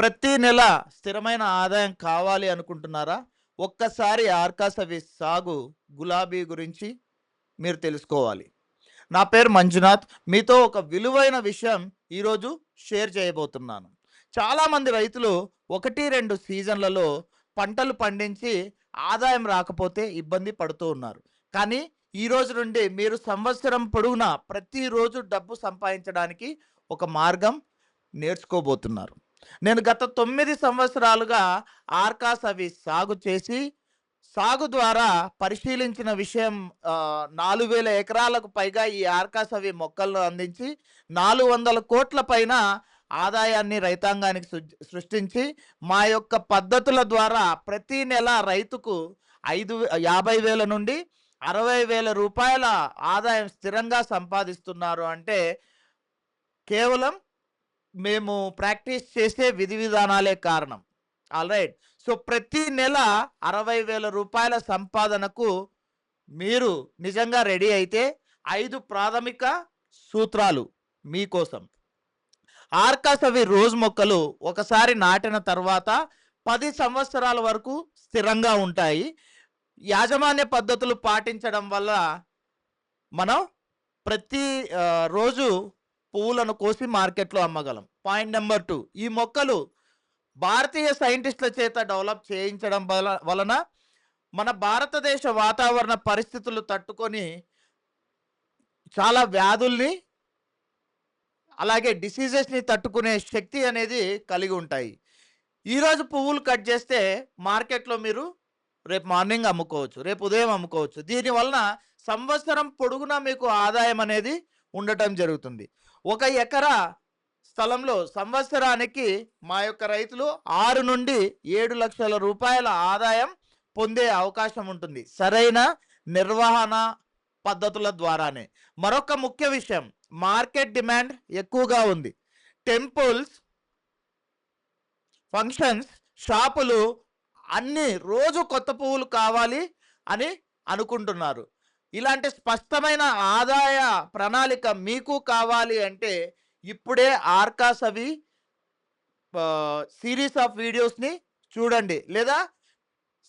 ప్రతి నెల స్థిరమైన ఆదాయం కావాలి అనుకుంటున్నారా? ఒక్కసారి ఆర్కాసవి సాగు గులాబీ గురించి మీరు తెలుసుకోవాలి. నా పేరు మంజునాథ్. మీతో ఒక విలువైన విషయం ఈరోజు షేర్ చేయబోతున్నాను. చాలామంది రైతులు ఒకటి రెండు సీజన్లలో పంటలు పండించి ఆదాయం రాకపోతే ఇబ్బంది పడుతూ ఉన్నారు. కానీ ఈ రోజు నుండి మీరు సంవత్సరం పొడవునా ప్రతిరోజు డబ్బు సంపాదించడానికి ఒక మార్గం నేర్చుకోబోతున్నారు. నేను గత తొమ్మిది సంవత్సరాలుగా ఆర్కాస్ అవి సాగు చేసి సాగు ద్వారా పరిశీలించిన విషయం నాలుగు వేల ఎకరాలకు పైగా ఈ ఆర్కాస్ అవి మొక్కలను అందించి నాలుగు వందల కోట్ల పైన ఆదాయాన్ని రైతాంగానికి సృష్టించి మా యొక్క పద్ధతుల ద్వారా ప్రతి నెల రైతుకు ఐదు యాభై వేల నుండి అరవై వేల రూపాయల ఆదాయం స్థిరంగా సంపాదిస్తున్నారు అంటే కేవలం మేము ప్రాక్టీస్ చేసే విధి విధానాలే కారణం. ఆల్ రైట్ సో ప్రతి నెల అరవై వేల రూపాయల సంపాదనకు మీరు నిజంగా రెడీ అయితే ఐదు ప్రాథమిక సూత్రాలు మీకోసం ఆర్కాస్ అవి రోజ్ మొక్కలు ఒకసారి నాటిన తర్వాత పది సంవత్సరాల వరకు స్థిరంగా ఉంటాయి. యాజమాన్య పద్ధతులు పాటించడం వల్ల మనం ప్రతి రోజు పువ్వులను కోసి మార్కెట్లో అమ్మగలం. పాయింట్ నెంబర్ టూ ఈ మొక్కలు భారతీయ సైంటిస్టుల చేత డెవలప్ చేయించడం వల వలన మన భారతదేశ వాతావరణ పరిస్థితులు తట్టుకొని చాలా వ్యాధుల్ని అలాగే డిసీజెస్ని తట్టుకునే శక్తి అనేది కలిగి ఉంటాయి. ఈరోజు పువ్వులు కట్ చేస్తే మార్కెట్లో మీరు రేపు మార్నింగ్ అమ్ముకోవచ్చు రేపు ఉదయం అమ్ముకోవచ్చు. దీని వలన సంవత్సరం పొడుగునా మీకు ఆదాయం అనేది ఉండటం జరుగుతుంది. ఒక ఎకరా స్థలంలో సంవత్సరానికి మా యొక్క రైతులు ఆరు నుండి ఏడు లక్షల రూపాయల ఆదాయం పొందే అవకాశం ఉంటుంది. సరైన నిర్వహణ పద్ధతుల ద్వారానే. మరొక ముఖ్య విషయం మార్కెట్ డిమాండ్ ఎక్కువగా ఉంది. టెంపుల్స్ ఫంక్షన్స్ షాపులు అన్ని రోజు కొత్త పువ్వులు కావాలి అని అనుకుంటున్నారు. ఇలాంటి స్పష్టమైన ఆదాయ ప్రణాళిక మీకు కావాలి అంటే ఇప్పుడే ఆర్కాస్ అవి సిరీస్ ఆఫ్ వీడియోస్ని చూడండి. లేదా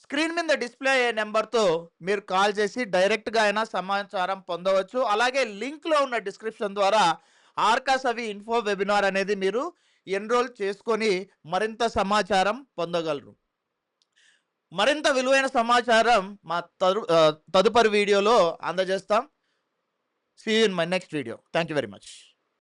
స్క్రీన్ మీద డిస్ప్లే అయ్యే నెంబర్తో మీరు కాల్ చేసి డైరెక్ట్గా అయినా సమాచారం పొందవచ్చు. అలాగే లింక్లో ఉన్న డిస్క్రిప్షన్ ద్వారా ఆర్కాస్ అవి ఇన్ఫో వెబినార్ అనేది మీరు ఎన్రోల్ చేసుకొని మరింత సమాచారం పొందగలరు. మరింత విలువైన సమాచారం మా తదుపరి వీడియోలో అందజేస్తాం. See in my next video thank you very much